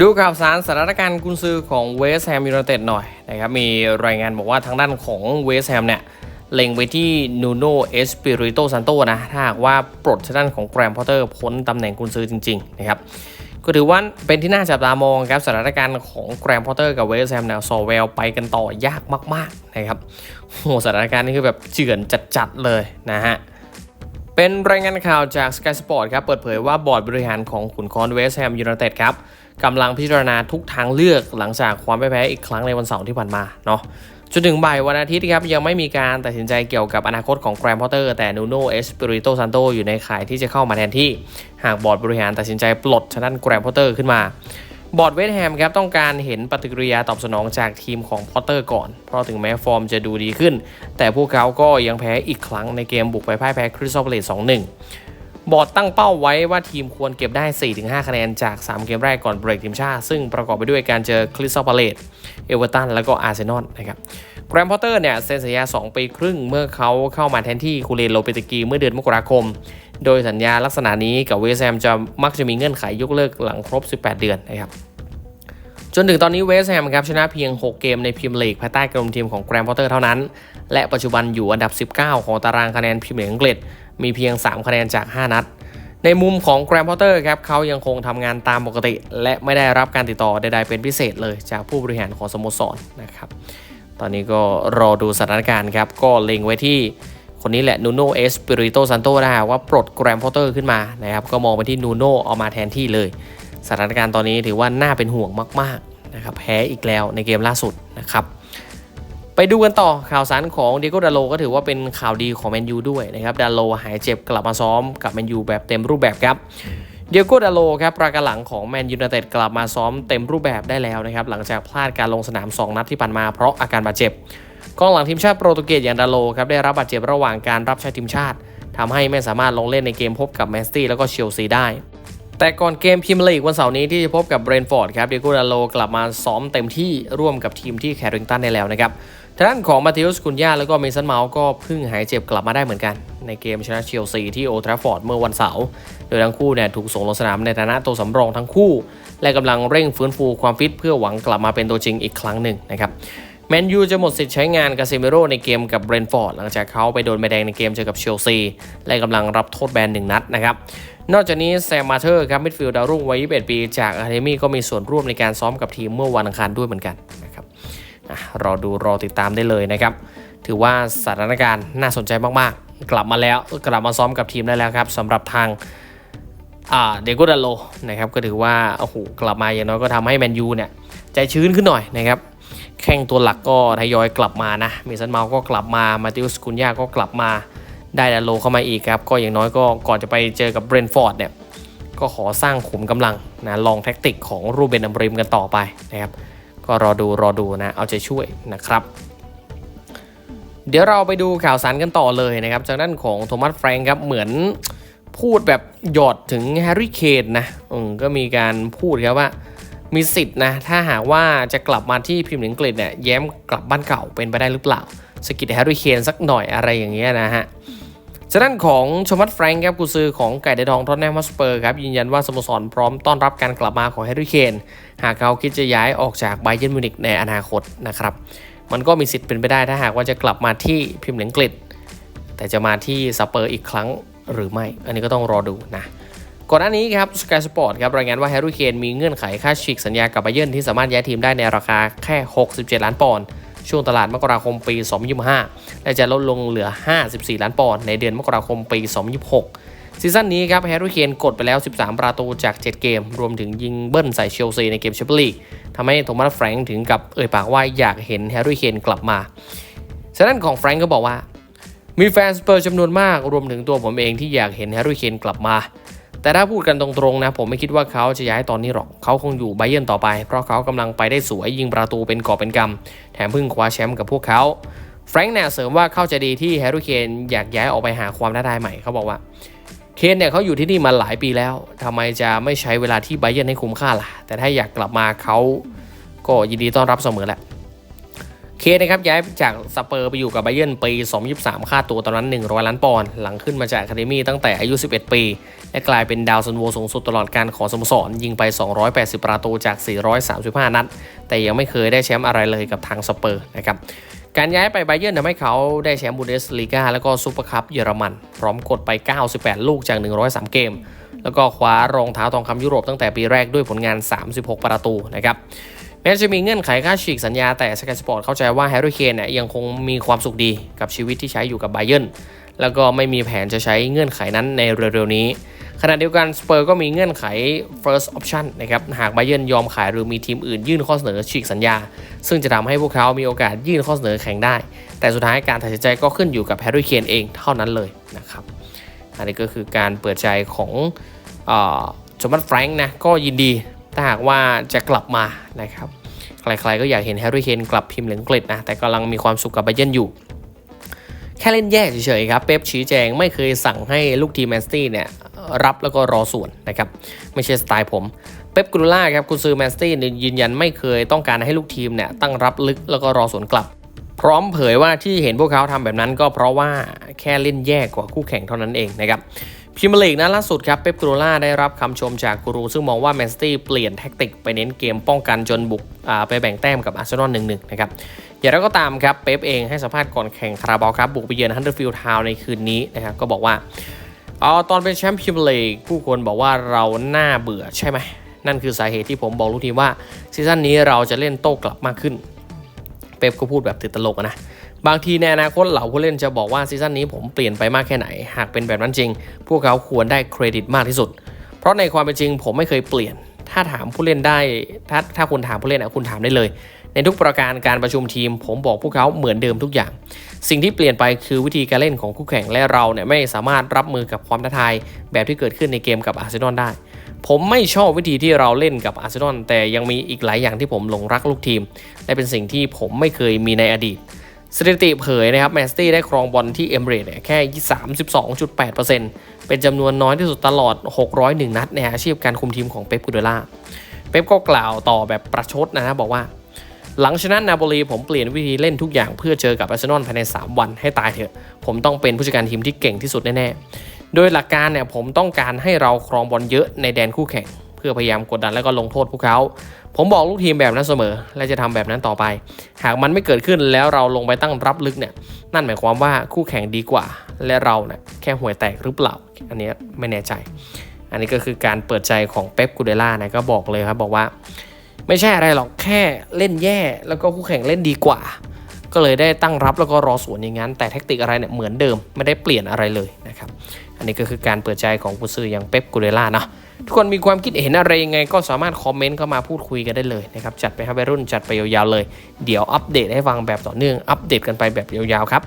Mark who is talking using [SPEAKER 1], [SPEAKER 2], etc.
[SPEAKER 1] ดูข่าวสารสถานการณ์กุนซือของเวสแฮมยูไนเต็ดหน่อยนะครับมีรายงานบอกว่าทางด้านของเวสแฮมเนี่ยเล็งไปที่นูโนเอสปิริโตซันโตนะ ถ้าหากว่าปลดทางด้านของแกรมพอตเตอร์พ้นตำแหน่งกุนซือจริงๆนะครับก็ถือว่าเป็นที่น่าจับตามองครับสถานการณ์ของแกรมพอตเตอร์กับเวสแฮมเนี่ยซอเวลไปกันต่อยากมากๆนะครับโหสถานการณ์นี้คือแบบเจือนจัดๆเลยนะฮะเป็นรายงานข่าวจาก Sky Sport ครับเปิดเผยว่าบอร์ดบริหารของขุนคอนเวสแฮมยูไนเต็ดครับ กำลังพิจารณาทุกทางเลือกหลังจากความแพ้อีกครั้งในวันเสาร์ที่ผ่านมาเนาะจนถึงบ่ายวันอาทิตย์ครับยังไม่มีการตัดสินใจเกี่ยวกับอนาคตของแกรมพอตเตอร์แต่นูโนเอสปิริโตซันโตอยู่ในข่ายที่จะเข้ามาแทนที่ หากบอร์ดบริหารตัดสินใจปลดชนั้นแกรมพอตเตอร์ขึ้นมา บอร์ดเวสแฮมครับต้องการเห็นปฏิกิริยาตอบสนองจากทีมของพอตเตอร์ก่อน เพราะถึงแม้ฟอร์มจะดูดีขึ้น แต่พวกเขาก็ยังแพ้อีกครั้งในเกมบุกไปพ่ายแพ้คริสตัลเลส2-1 บอร์ดตั้งเป้าไว้ว่าทีมควรเก็บได้ 4-5 คะแนนจาก 3 เกมแรกก่อนเบรกทีมชาติ ซึ่งประกอบไปด้วยการเจอคริสตัลพาเลตเอเวอร์ตันแล้วก็อาร์เซนอลนะครับแกรมพอตเตอร์เนี่ยเซ็นสัญญา 2 ปีครึ่งเมื่อเขาเข้ามาแทนที่คูเรนโลเปตกีเมื่อเดือนมกราคม โดยสัญญาลักษณะนี้กับเวสแฮมจะมักจะมีเงื่อนไขยกเลิกหลังครบ 18 เดือนนะครับจนถึงตอนนี้เวสแฮมครับชนะเพียง 6 เกมในพรีเมียร์ลีกภายใต้กลุ่มทีมของแกรมพอตเตอร์เท่านั้น และปัจจุบันอยู่อันดับ 19 ของตารางคะแนนพรีเมียร์ลีกอังกฤษ มีเพียง 3 คะแนนจาก 5 นัด ในมุมของแกรมพอตเตอร์ครับเขายังคงทำงานตามปกติ และไม่ได้รับการติดต่อใดๆเป็นพิเศษเลยจากผู้บริหารของสโมสรนะครับ ตอนนี้ก็รอดูสถานการณ์ครับ ก็เล็งไว้ที่คนนี้แหละนูโนเอสปิริโตซันโตนะว่าปลดแกรมพอตเตอร์ขึ้นมานะครับก็มองไปที่นูโนเอามาแทนที่เลยสถานการณ์ตอนนี้ถือว่าน่าเป็นห่วงมากๆนะครับแพ้อีกแล้วในเกมล่าสุดนะครับ ไปดูกันต่อข่าวสารของเดโกดาโลก็ถือว่าเป็นข่าวดีของแมนยูด้วยนะครับดาโลหายเจ็บกลับมาซ้อมกับแมนยูแบบเต็มรูปแบบครับเดียโกดาโลครับประกันหลังของแมนยูไนเต็ดกลับมาซ้อมเต็มรูปแบบได้แล้วนะครับหลังจากพลาดการลงสนาม 2 นัดที่ผ่านมาเพราะอาการบาดเจ็บกองหลังทีมชาติโปรตุเกสอย่างดาโลครับได้รับบาดเจ็บระหว่างการรับใช้ทีมชาติทำให้ไม่สามารถลงเล่นในเกมพบกับแมนซิตี้แล้วก็เชลซีได้ แต่ก่อนเกมพรีเมียร์ลีกวันเสาร์นี้ที่จะพบกับเบรนฟอร์ดครับเดโกดาโลกลับมาซ้อมเต็มที่ร่วมกับทีมที่แคริงตันได้แล้วนะครับ ทางด้านของมาเทอุสคุนยาแล้วก็เมสันเมาส์ก็เพิ่งหายเจ็บกลับมาได้เหมือนกัน ในเกมชนะเชลซีที่โอทราฟอร์ดเมื่อวันเสาร์โดยทั้งคู่เนี่ยถูกส่งลงสนามในฐานะตัวสำรองทั้งคู่ และกำลังเร่งฟื้นฟูความฟิตเพื่อหวังกลับมาเป็นตัวจริงอีกครั้งหนึ่งนะครับแมนยูจะหมดสิทธิ์ใช้งานกาเซเมโรในเกมกับเบรนฟอร์ดหลังจากเขาไปโดนใบแดงในเกมเจอกับเชลซีและกำลังรับโทษแบนหนึ่งนัดนะครับนอกจากนี้แซมมาเธอร์ครับมิดฟิลด์ดาวรุ่งวัย 21 ปี จากอะคาเดมี่ก็มีส่วนร่วมในการซ้อมกับทีมเมื่อวันอังคารด้วยเหมือนกัน รอดูรอติดตามได้เลยนะครับ ถือว่าสถานการณ์น่าสนใจมากๆ กลับมาแล้วกลับมาซ้อมกับทีมได้แล้วครับสำหรับทางเดโกดาโลนะครับก็ถือว่าโอ้โหกลับมาอย่างน้อยก็ทำให้แมนยูเนี่ยใจชื้นขึ้นหน่อยนะครับแข่งตัวหลักก็ทยอยกลับมานะเมสันเมาก็กลับมามาติอุสคุนยาก็กลับมาได้ดาโลเข้ามาอีกครับ ก็อย่างน้อยก็ก่อนจะไปเจอกับเบรนฟอร์ดเนี่ยก็ขอสร้างขุมกำลังนะลองแท็กติกของรูเบนอัมบริมกันต่อไปนะครับ ก็รอดูรอดูนะ เอาใจช่วยนะครับ เดี๋ยวเราไปดูข่าวสารกันต่อเลยนะครับจากด้านของโทมัสแฟรงค์ครับเหมือนพูดแบบหยอดถึงแฮร์รี่เคนนะอืมก็มีการพูดครับว่ามีสิทธิ์นะถ้าหากว่าจะกลับมาที่พรีเมียร์ลีกอังกฤษเนี่ยแย้มกลับบ้านเก่าเป็นไปได้หรือเปล่าสกิดแฮร์รี่เคนสักหน่อยอะไรอย่างเงี้ยนะฮะ จากด้านของชมัตแฟรงค์ครับกุซือของไก่เดดองทอนแนมฮัสเปอร์ครับยืนยันว่าสโมสรพร้อมต้อนรับการกลับมาของแฮร์รี่เคนหากเขาคิดจะย้ายออกจากไบเย r ร์มิวนิกในอนาคตนะครับมันก็มีสิทธิ์เป็นไปได้ถ้าหากว่าจะกลับมาที่พรีเมียร์ลีกอังกฤษแต่จะมาที่สเปอร์อีกครั้งหรือไม่ อันนี้ก็ต้องรอดูนะก่อนหน้านี้ครับ Sky Sport ครับรายงานว่าแฮร์รี่เคนมีเงื่อนไขค่าฉีกสัญญากับไบเยนที่สามารถย้ายทีมได้ในราคาแค่ 67 ล้านปอนด์ ช่วงตลาดมกราคมปี 2025 และจะลดลงเหลือ 54 ล้านปอนด์ในเดือนมกราคมปี 2026 ซีซั่นนี้ครับแฮร์รี่เคนกดไปแล้ว 13 ประตูจาก 7 เกม รวมถึงยิงเบิ้ลใส่เชลซีในเกมแชมเปี้ยนลีกทำให้โทมัสแฟรงค์ถึงกับเอ่ยปากว่าอยากเห็นแฮร์รี่เคนกลับมาฉะนั้นของแฟรงค์ก็บอกว่ามีแฟนสเปอร์จำนวนมากรวมถึงตัวผมเองที่อยากเห็นแฮร์รี่เคนกลับมา แต่ถ้าพูดกันตรงๆนะผมไม่คิดว่าเขาจะย้ายตอนนี้หรอกเขาคงอยู่ไบเยนต่อไป เพราะเขากำลังไปได้สวยยิงประตูเป็นกอบเป็นกำแถมเพิ่งคว้าแชมป์กับพวกเขาแฟรงค์เนี่ยเสริมว่าเข้าใจดีที่แฮร์รี่เคนอยากย้ายออกไปหาความท้าทายใหม่เขาบอกว่าเคนเนี่ยเขาอยู่ที่นี่มาหลายปีแล้วทำไมจะไม่ใช้เวลาที่ไบเยนให้คุ้มค่าล่ะ แต่ถ้าอยากกลับมาเขาก็ยินดีต้อนรับเสมอแหละ เคสนะครับย้ายจากสเปอร์ไปอยู่กับไบเยิร์นปี 2023 ค่าตัวตอนนั้น 100 ล้านปอนด์หลังขึ้นมาจากอะคาเดมี่ตั้งแต่อายุ 11 ปี และกลายเป็นดาวซันโวสูงสุดตลอดการของสโมสร ยิงไป 280 ประตูจาก 435 นัด แต่ยังไม่เคยได้แชมป์อะไรเลยกับทางสเปอร์นะครับการย้ายไปไบเยิร์นทำให้เขาได้แชมป์บูเดสลีกาแล้วก็ซูเปอร์คัพเยอรมัน พร้อมกดไป 98 ลูกจาก 103 เกม แล้วก็คว้ารองเท้าทองคำยุโรปตั้งแต่ปีแรกด้วยผลงาน 36 ประตูนะครับ แม้จะมีเงื่อนไขค่าฉีกสัญญาแต่สกายสปอร์ตเข้าใจว่าแฮร์รี่เคนเนี่ยยังคงมีความสุขดีกับชีวิตที่ใช้อยู่กับไบเยนแล้วก็ไม่มีแผนจะใช้เงื่อนไขนั้นในเร็วๆนี้ ขณะเดียวกันสเปอร์ก็มีเงื่อนไข first option นะครับหากไบเยนยอมขายหรือมีทีมอื่นยื่นข้อเสนอฉีกสัญญา ซึ่งจะทำให้พวกเขามีโอกาสยื่นข้อเสนอแข่งได้ แต่สุดท้ายการตัดสินใจก็ขึ้นอยู่กับแฮร์รี่เคนเองเท่านั้นเลยนะครับอันนี้ก็คือการเปิดใจของโจมัสแฟรงค์นะก็ยินดี ถ้าหากว่าจะกลับมานะครับใครๆก็อยากเห็นแฮร์รี่เคนกลับพิมพ์เหลืองกฤษนะแต่กำลังมีความสุขกับไบเยร์นอยู่ แค่เล่นแย่เฉยๆครับเป๊ปชี้แจงไม่เคยสั่งให้ลูกทีมแมนสตี้เนี่ยรับแล้วก็รอส่วนนะครับไม่ใช่สไตล์ผมเป๊ปกรูล่าครับคุณซือแมนสตี้ยืนยันไม่เคยต้องการให้ลูกทีมเนี่ยตั้งรับลึกแล้วก็รอส่วนกลับ พร้อมเผยว่าที่เห็นพวกเขาทำแบบนั้นก็เพราะว่าแค่เล่นแย่กว่าคู่แข่งเท่านั้นเองนะครับ พิมยร์ลีกนะล่าสุดครับเป๊ปกรูล่าได้รับคำชมจากกูรู ซึ่งมองว่าแมนสตี้เปลี่ยนแท็กติกไปเน้นเกมป้องกันจนบุกไปแบ่งแต้มกับอาร์เซนอลหนึ่งหนึ่งนะครับอย่างไรก็ตามครับเป๊ปเองให้สัมภาษณ์ก่อนแข่งคาราบาลครับบุกไปเยือนฮันเดอร์ฟิลด์ทาวน์ในคืนนี้นะครับก็บอกว่าเอตอนเป็นแชมป์พิมยร์ลีกผู้คนบอกว่าเราหน้าเบื่อใช่ไหมนั่นคือสาเหตุที่ผมบอกลูกทีมว่าซีซั่นนี้เราจะเล่นโต้กลับมากขึ้น เป๊ปก็พูดแบบติดตลกนะ บางทีในอนาคตเหล่าผู้เล่นจะบอกว่าซีซั่นนี้ผมเปลี่ยนไปมากแค่ไหน หากเป็นแบบนั้นจริง พวกเขาควรได้เครดิตมากที่สุด เพราะในความเป็นจริงผมไม่เคยเปลี่ยน ถ้าถามผู้เล่นได้ ถ้าถ้าคุณถามผู้เล่นอะคุณถามได้เลย ในทุกประการการประชุมทีม ผมบอกพวกเขาเหมือนเดิมทุกอย่าง สิ่งที่เปลี่ยนไปคือวิธีการเล่นของคู่แข่งและเราเนี่ยไม่สามารถรับมือกับความท้าทาย แบบที่เกิดขึ้นในเกมกับอาร์เซนอลได้ ผมไม่ชอบวิธีที่เราเล่นกับอาร์เซนอลแต่ยังมีอีกหลายอย่างที่ผมหลงรักลูกทีม และเป็นสิ่งที่ผมไม่เคยมีในอดีต สถิติเผยนะครับแมนสตี้ได้ครองบอลที่เอมเรตเนี่ยแค่ 32.8%เป็นจำนวนน้อยที่สุดตลอด 601 นัดในอาชีพการคุมทีมของเป๊ปกูเดล่า เป๊ปก็กล่าวต่อแบบประชดนะนะบอกว่า หลังชนะนาโปลีผมเปลี่ยนวิธีเล่นทุกอย่างเพื่อเจอกับอาร์เซนอลภายใน 3 วันให้ตายเถอะ ผมต้องเป็นผู้จัดการทีมที่เก่งที่สุดแน่ๆ โดยหลักการเนี่ยผมต้องการให้เราครองบอลเยอะในแดนคู่แข่ง พื่อพยายามกดดันและก็ลงโทษพวกเขา ผมบอกลูกทีมแบบนั้นเสมอ และจะทำแบบนั้นต่อไป หากมันไม่เกิดขึ้นแล้วเราลงไปตั้งรับลึกเนี่ยนั่นหมายความว่าคู่แข่งดีกว่า และเราเนี่ยแค่ห่วยแตกหรือเปล่า อันนี้ไม่แน่ใจ อันนี้ก็คือการเปิดใจของเป๊ปกูเดล่านะก็บอกเลยครับบอกว่า ไม่ใช่อะไรหรอกแค่เล่นแย่ แล้วก็คู่แข่งเล่นดีกว่า ก็เลยได้ตั้งรับแล้วก็รอสวนอย่างนั้น แต่แท็กติกอะไรเนี่ยเหมือนเดิมไม่ได้เปลี่ยนอะไรเลยนะครับอันนี้ก็คือการเปิดใจของกุซืออย่างเป๊ปกูเดล่านะ ทุกคนมีความคิดเห็นอะไรยังไง ก็สามารถคอมเมนต์เข้ามาพูดคุยกันได้เลยนะครับจัดไปครับวัยรุ่นจัดไปยาวๆเลย เดี๋ยวอัปเดตให้ฟังแบบต่อเนื่องอัปเดตกันไปแบบยาวๆครับ